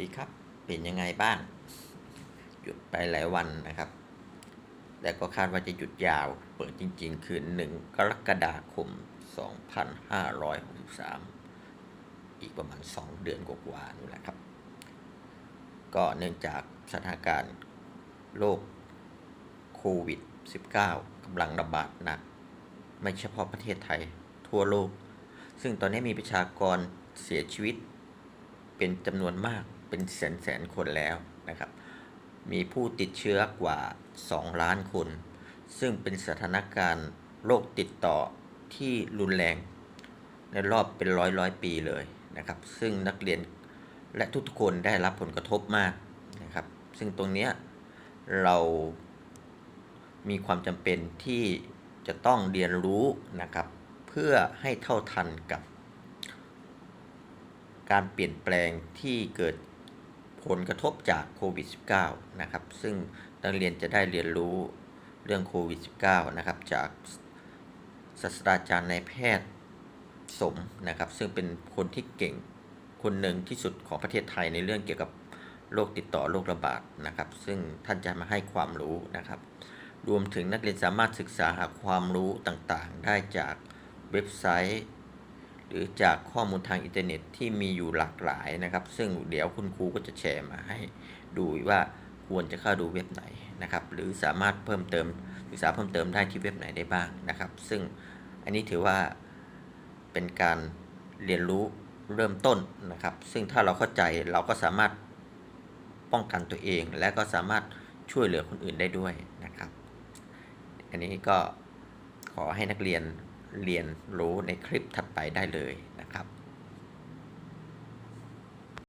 ดีครับ เป็นยังไงบ้าง หยุดไปหลายวันนะครับ แต่ก็คาดว่าจะหยุดยาว เปิดจริง ๆ คือ1กรกฎาคม 2563 อีกประมาณ 2 เดือนกว่าๆนี่แหละครับ ก็เนื่องจากสถานการณ์โรคโควิด -19 กำลังระบาดหนัก ไม่เฉพาะประเทศไทยทั่วโลก ซึ่งตอนนี้มีประชากรเสียชีวิตเป็นจำนวนมาก เป็นแสนแสนคนแล้วนะครับ มีผู้ติดเชื้อกว่า 2 ล้านคน ซึ่งเป็นสถานการณ์โรคติดต่อที่รุนแรง ในรอบเป็นร้อยร้อยปีเลยนะครับ ซึ่งนักเรียนและทุกคนได้รับผลกระทบมากนะครับ ซึ่งตรงนี้เรามีความจำเป็นที่จะต้องเรียนรู้นะครับ เพื่อให้เท่าทันกับการเปลี่ยนแปลงที่เกิด ผลกระทบจากโควิด -19 นะครับ ซึ่งนักเรียนจะได้เรียนรู้เรื่องโควิด -19 นะครับ จากศาสตราจารย์นายแพทย์สมนะครับ ซึ่งเป็นคนที่เก่งคนหนึ่งที่สุดของประเทศไทยในเรื่องเกี่ยวกับโรคติดต่อโรคระบาดนะครับ ซึ่งท่านจะมาให้ความรู้นะครับ รวมถึงนักเรียนสามารถศึกษาหาความรู้ต่างๆ ได้จากเว็บไซต์ หรือจากข้อมูลทางอินเทอร์เน็ตที่มีอยู่หลากหลายนะครับ ซึ่งเดี๋ยวคุณครูก็จะแชร์มาให้ดูว่าควรจะเข้าดูเว็บไหนนะครับ หรือสามารถเพิ่มเติมศึกษาเพิ่มเติมได้ที่เว็บไหนได้บ้างนะครับ ซึ่งอันนี้ถือว่าเป็นการเรียนรู้เริ่มต้นนะครับ ซึ่งถ้าเราเข้าใจเราก็สามารถป้องกันตัวเอง และก็สามารถช่วยเหลือคนอื่นได้ด้วยนะครับ อันนี้ก็ขอให้นักเรียน เรียนรู้ในคลิปถัดไปได้เลย